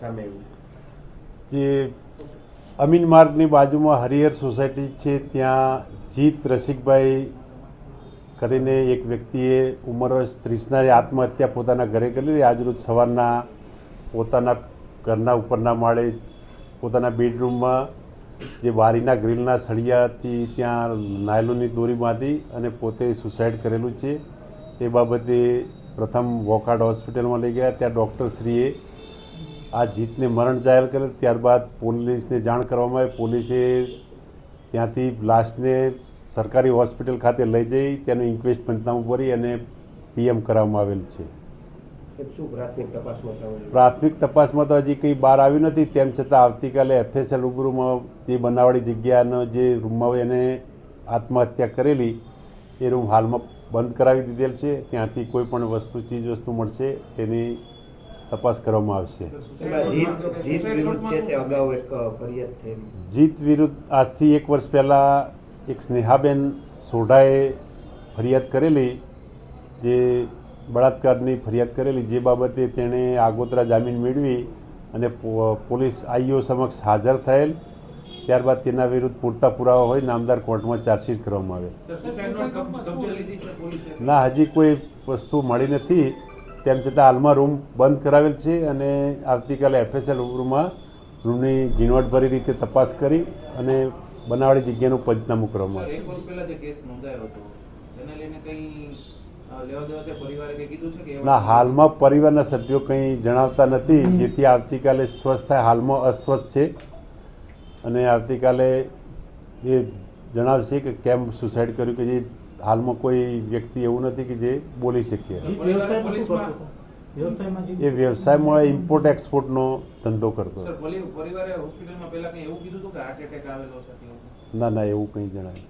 સામે આવ્યું જે અમીન માર્ગની બાજુમાં હરિહર સોસાયટી છે, ત્યાં જીત રસિકભાઈ કરીને એક વ્યક્તિએ ઉંમર વર્ષ ત્રીસના આત્મહત્યા પોતાના ઘરે કરી આજરોજ સવારના પોતાના ઘરના ઉપરના માળે પોતાના બેડરૂમમાં જે બારીના ગ્રીલના સળિયાથી ત્યાં નાયલોનની દોરી બાંધી અને પોતે સુસાઇડ કરેલું છે. એ બાબતે પ્રથમ વોકાડ હોસ્પિટલમાં લઈ ગયા. ત્યાં ડૉક્ટરશ્રીએ આ જીતને મરણ જાહેર કરે ત્યારબાદ પોલીસને જાણ કરવામાં આવી. પોલીસે ત્યાંથી લાશને સરકારી હોસ્પિટલ ખાતે લઈ જઈ તેનું ઇન્ક્વેસ્ટ પંચનામું ભરી અને પીએમ કરવામાં આવેલ છે. પ્રાથમિક તપાસમાં તો હજી કંઈ બહાર આવ્યું નથી. તેમ છતાં આવતીકાલે એફએસએલ રૂબરૂમાં જે બનાવડી જગ્યાનો જે રૂમમાં એને આત્મહત્યા કરેલી એ રૂમ હાલમાં બંધ કરાવી દીધેલ છે. ત્યાંથી કોઈ પણ વસ્તુ ચીજ વસ્તુ મળશે તેની તપાસ કરવામાં આવશે. જીત જીત વિરુદ્ધ છે તે અગાઉ એક અ, ફરિયાદ થયેલી જીત વિરુદ્ધ આજથી એક વર્ષ પહેલાં એક સ્નેહાબેન સોઢાએ ફરિયાદ કરેલી જે બળાત્કારની ફરિયાદ કરેલી જે બાબતે તેણે આગોતરા જામીન મેળવી અને પો- પોલીસ આઈઓ સમક્ષ હાજર થયેલ. ત્યારબાદ તેના વિરુદ્ધ પૂરતા પુરાવા હોય નામદાર કોર્ટમાં ચાર્જશીટ કરવામાં આવે. ના હજી કોઈ વસ્તુ મળી નથી. તેમ છતાં હાલમાં રૂમ બંધ કરાવેલ છે અને આવતીકાલે એફએસએલ રૂમમાં રૂમની ઝીણવટભરી રીતે તપાસ કરી અને બનાવડી જગ્યાનું પંચનામું કરવામાં આવશે. એક વર્ષ પહેલા જે કેસ નોંધાયો હતો તેને લઈને કંઈ અ, લેવા દેવા છે પરિવારે કંઈ કીધું છે કે એવા- ના હાલમાં પરિવારના સભ્યો કંઈ જણાવતા નથી. જેથી આવતીકાલે સ્વસ્થ થાય. હાલમાં અસ્વસ્થ છે. અને આવતીકાલે એ જણાવશે કે કેમ સુસાઇડ કર્યું કે જે હાલમાં કોઈ વ્યક્તિ એવું નથી કે જે બોલી શકીએ. એ વ્યવસાયમાં ઇમ્પોર્ટ એક્સપોર્ટનો ધંધો કરતો ના ના એવું કંઈ જણાય